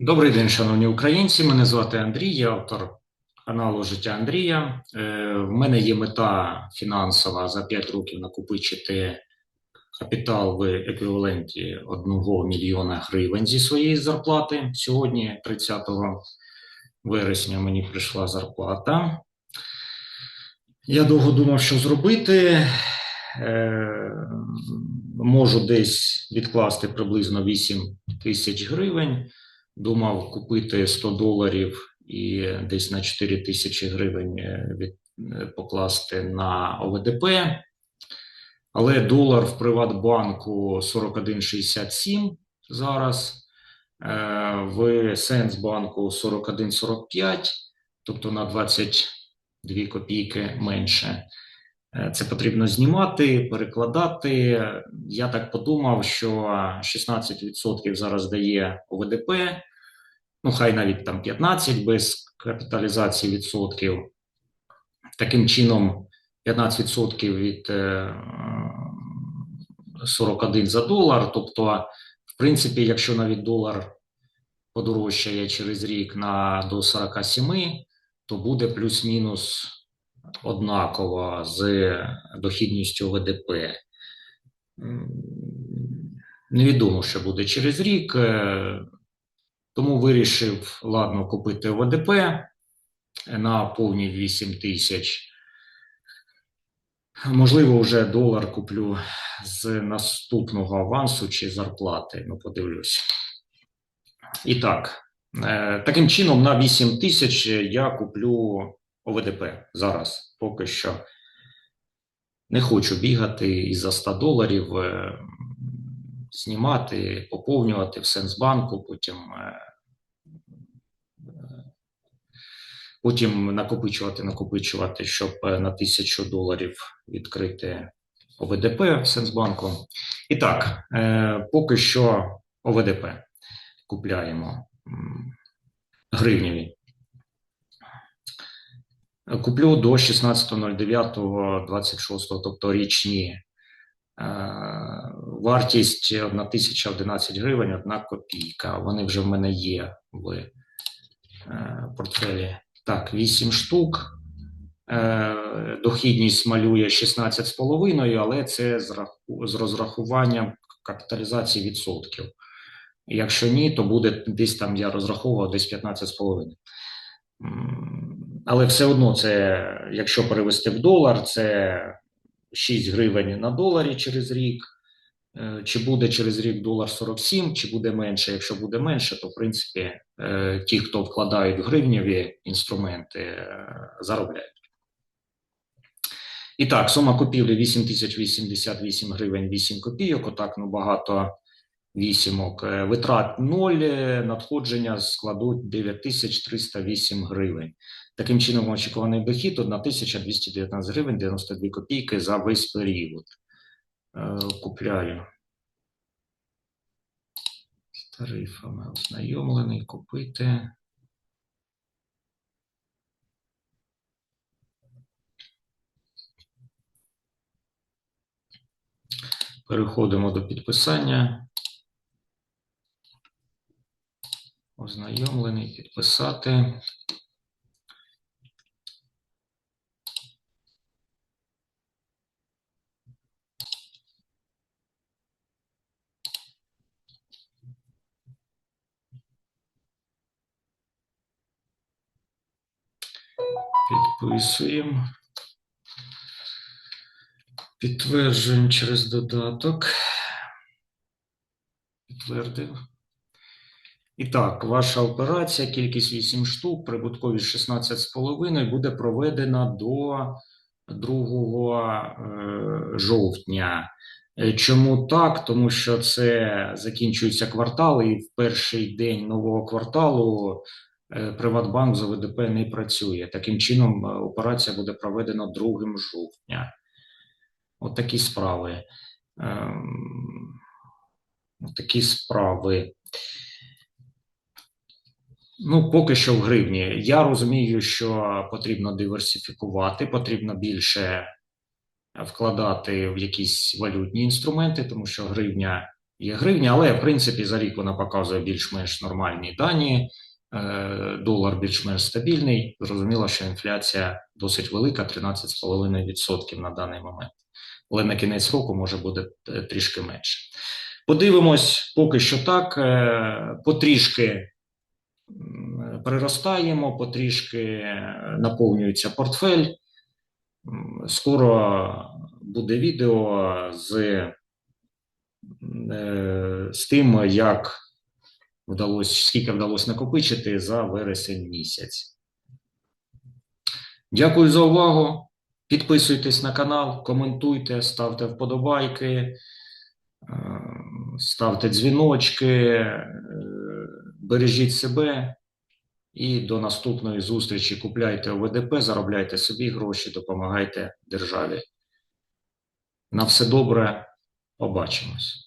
Добрий день, шановні українці. Мене звати Андрій, я автор каналу Життя Андрія. Е, В мене є мета фінансова за 5 років накопичити капітал в еквіваленті 1 мільйона гривень зі своєї зарплати. Сьогодні, 30 вересня, мені прийшла зарплата. Я довго думав, що зробити. Е, Можу десь відкласти приблизно 8 тисяч гривень. Думав купити 100 доларів і десь на 4 тисячі гривень е, від, е, покласти на ОВДП. Але долар в Приватбанку 41,67 зараз, е, в Сенсбанку 41,45, тобто на 22 копійки менше. Е, Це потрібно знімати, перекладати. Я так подумав, що 16% зараз дає ОВДП, ну хай навіть там 15 без капіталізації відсотків. Таким чином, 15% від е, 41 за долар. Тобто, в принципі, якщо навіть долар подорожчає через рік на до 47, то буде плюс-мінус однаково з дохідністю ВДП. Невідомо, що буде через рік, е, тому вирішив, ладно, купити ВДП на повні 8 тисяч. Можливо, вже долар куплю з наступного авансу чи зарплати. Ну, подивлюсь. І так, е, таким чином, на 8 тисяч я куплю ОВДП зараз. Поки що не хочу бігати і за 100 доларів, е, знімати, поповнювати в Сенсбанку, потім, е, е, потім накопичувати, накопичувати, щоб на 1000 доларів відкрити ОВДП в Сенсбанку. І так, поки що ОВДП купляємо м, гривневі. Куплю до 16.09.26, тобто річні. Е, Вартість 1011 гривень, 1 копійка. Вони вже в мене є в е, портфелі. Так, 8 штук. Е, Дохідність малює 16,5, але це з розрахуванням капіталізації відсотків. Якщо ні, то буде десь там я розраховував десь 15,5. Але все одно, це, якщо перевести в долар, це 6 гривень на доларі через рік. Е, Чи буде через рік долар 47, чи буде менше. Якщо буде менше, то в принципі е, ті, хто вкладають в гривневі інструменти, е, заробляють. І так, сума купівлі 8088 гривень 8 копійок. Отак, ну багато вісімок. Витрат 0, надходження складуть 9308 гривень. Таким чином, очікуваний дохід 1219 гривень 92 копійки за весь період. Е, Купляю з тарифами ознайомлений, купити. Переходимо до підписання. Ознайомлений, підписати. Підписуємо. Підтверджуємо через додаток. Підтвердив. І так, ваша операція, кількість 8 штук, прибутковість 16,5 буде проведена до 2 е, жовтня. Е, Чому так? Тому що це закінчується квартал, і в перший день нового кварталу Приватбанк за ВДП не працює. Таким чином, е, операція буде проведена 2 жовтня. От такі справи. Ем, от такі справи. Ну, поки що в гривні. Я розумію, що потрібно диверсифікувати, потрібно більше вкладати в якісь валютні інструменти, тому що гривня є гривня, але в принципі за рік вона показує більш-менш нормальні дані. Е, Долар більш-менш стабільний. Зрозуміло, що інфляція досить велика 13,5% на даний момент. Але на кінець року може буде е, трішки менше. Подивимось, поки що так. е, Потрішки м, приростаємо, потрішки наповнюється портфель. Скоро буде відео з, з тим, як вдалося, скільки вдалося накопичити за вересень місяць. Дякую за увагу. Підписуйтесь на канал, коментуйте, ставте вподобайки, е, ставте дзвіночки, е, бережіть себе. І до наступної зустрічі купляйте ОВДП, заробляйте собі гроші, допомагайте державі. На все добре, побачимось.